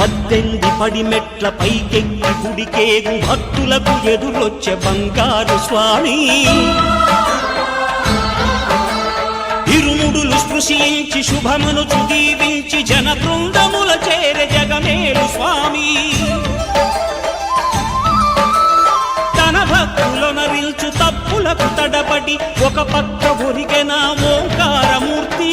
పడి మెట్ల పైకెక్కి గుడికేగు భక్తులకు ఎదురొచ్చే బంగారు స్వామి. ఇరుముడులు స్పృశించి శుభమును చుదీవించి జన బృందముల చేర జగమేలు స్వామి. తన భక్తులను రిల్చు తప్పులకు తడబడి ఒక పక్క ఒరిగెన ఓంకారమూర్తి.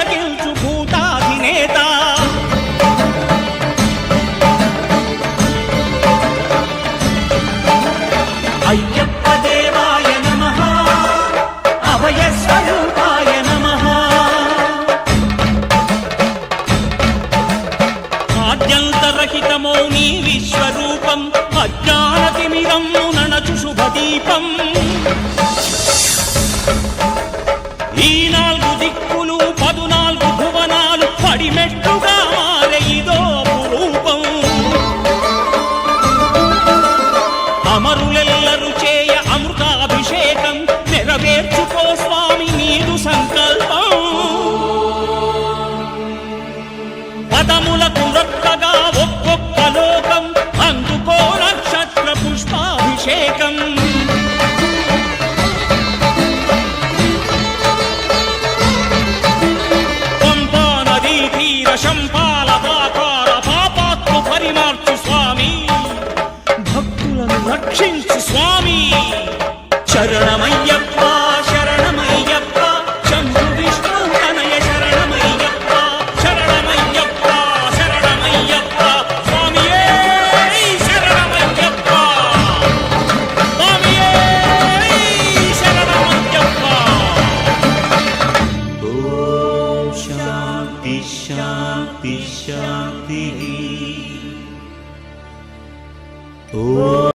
అయ్యప్ప దేవాయ నమ. అభయ స్వరూపాయ నమః. ఆద్యంతరహితమో నీ విశ్వరూపం అజ్ఞానతిమిరము నణచు శుభదీపం. రక్షించు స్వామి. శరణమయ్యప్ప శరణమయ్యప్ప శంభు విష్ణు తనయ శరణమయ్యప్ప శరణమయ్యప్ప శరణమయ్యప్ప స్వామియే శరణమయ్యప్ప. స్వామియే శరణమయ్యప్ప. ఓం శాంతి శాంతి శాంతి. ఓ